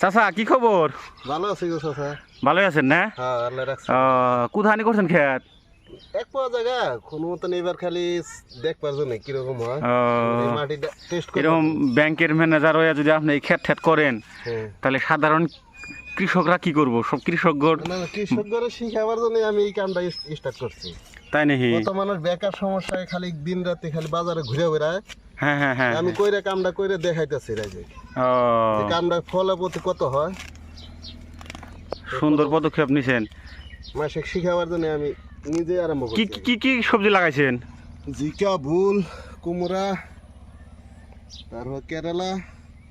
চাচা কি খবর ভালো আছি গো চাচা। ভালোই আছেন না? হ্যাঁ আল্লাহ রাখছে। কোথানি করছেন খেত? এক পাওয়া জায়গা কোনো মতন এবার খালি দেখবার জন্য কীরকম হয়? টেস্ট এরকম ব্যাংকের ম্যানেজার হয়ে যদি আপনি এই খেত ঠেত করেন হ্যাঁ। তাহলে সাধারণ কৃষকরা কি করব? সব কৃষকগণ কৃষকদের শিখাবার জন্য আমি এই কামটা স্টার্ট করছি। তাই নাকি? কত মানুষ বেকার সমস্যায় খালি দিন রাতে খালি বাজারে ঘুরে বেড়ায়। হ্যাঁ হ্যাঁ হ্যাঁ আমি কইরা কামটা কইরে দেখাইতেছি রাইজে ও, কামটা ফলে প্রতি কত হয়? সুন্দর পদক্ষেপ নিছেন। মাসিক শিখাবার জন্য আমি নিজে আরম্ভ কি কি কি সবজি লাগাইছেন? জিকা ভুল কুমড়া তারপর কেরালা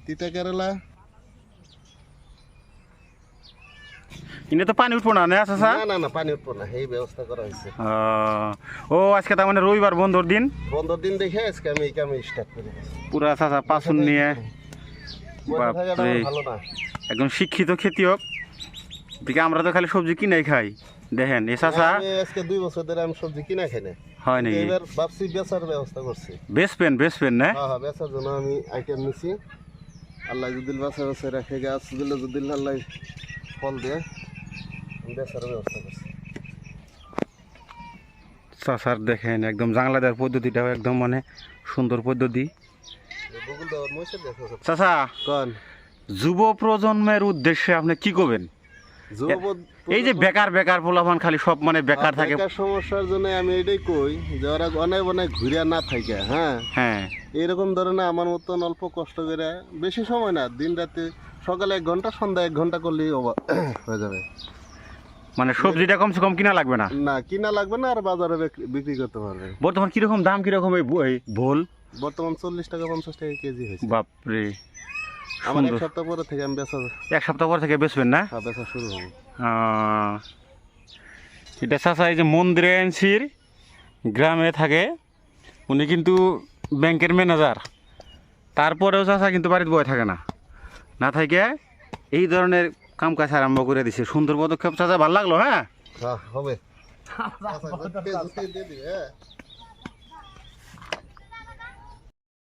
তিতা কেরালা ইনে তো পানি উঠবো না না চাচা না না না পানি উঠবো না এই ব্যবস্থা করা হয়েছে। ও আজকে তার মানে রবিবার বন্ধর দিন? পনেরো দিন দেখে আজকে আমি এই কামে স্টার্ট করে পুরা চাচা পাসুন নিয়ে। বাপরে। একদম শিক্ষিত খেতিয়ক দিকে আমরা তো খালি সবজি কিনাই খাই। দেখেন এ চাচা? আজকে দুই বছর ধরে আমি সবজি কিনা খাই না। হয় নাকি? এবার ভাবছি বেচার ব্যবস্থা করছি। বেচবেন বেচবেন না। হ্যাঁ হ্যাঁ বেচার জন্য আমি আইটেম নিছি। আল্লাহ যদি বাসা বাসা রাখে গাছ দিলে যদি আল্লাহ ফল দেয়। ব্যবস্থা করছি। চাচার দেখেন একদম জাংলা দেওয়ার পদ্ধতিটাও একদম মানে সুন্দর পদ্ধতি। চাচা কন? যুব প্রজন্মের উদ্দেশ্যে আপনি কি করবেন? এই যে বেকার বেকার পোলাপান খালি সব মানে বেকার থাকে। সমস্যার জন্য আমি এটাই কই যে ওরা অনেক অনেক ঘুরিয়া না থাকে হ্যাঁ? হ্যাঁ। এরকম ধরনের আমার মতন অল্প কষ্ট করে বেশি সময় না দিন রাতে সকালে এক ঘণ্টা সন্ধ্যা এক ঘণ্টা করলেই হয়ে যাবে। মানে সবজিটা কমসে কম কিনা লাগবে না? না কিনা লাগবে না আর বাজারে বিক্রি- করতে পারবে। বর্তমান কীরকম দাম কীরকম এই ভোল? বর্তমান চল্লিশ টাকা পঞ্চাশ টাকা কেজি হয়েছে। বাপরে আমার এক সপ্তাহ পরে থেকে আমি বেচা এক সপ্তাহ পর থেকে বেচবেন না? হ্যাঁ, বেচা শুরু হব। এটা চাচা এই যে মন্দিরে এনসির গ্রামে থাকে। উনি কিন্তু ব্যাংকের ম্যানেজার। তারপরেও চাচা কিন্তু বাড়িতে বয়ে থাকে না। না থাকে এই ধরনের কাম কাজ আরম্ভ করে দিছে। সুন্দর পদক্ষেপ চাচা ভালো লাগল হ্যাঁ? হ্যাঁ হবে।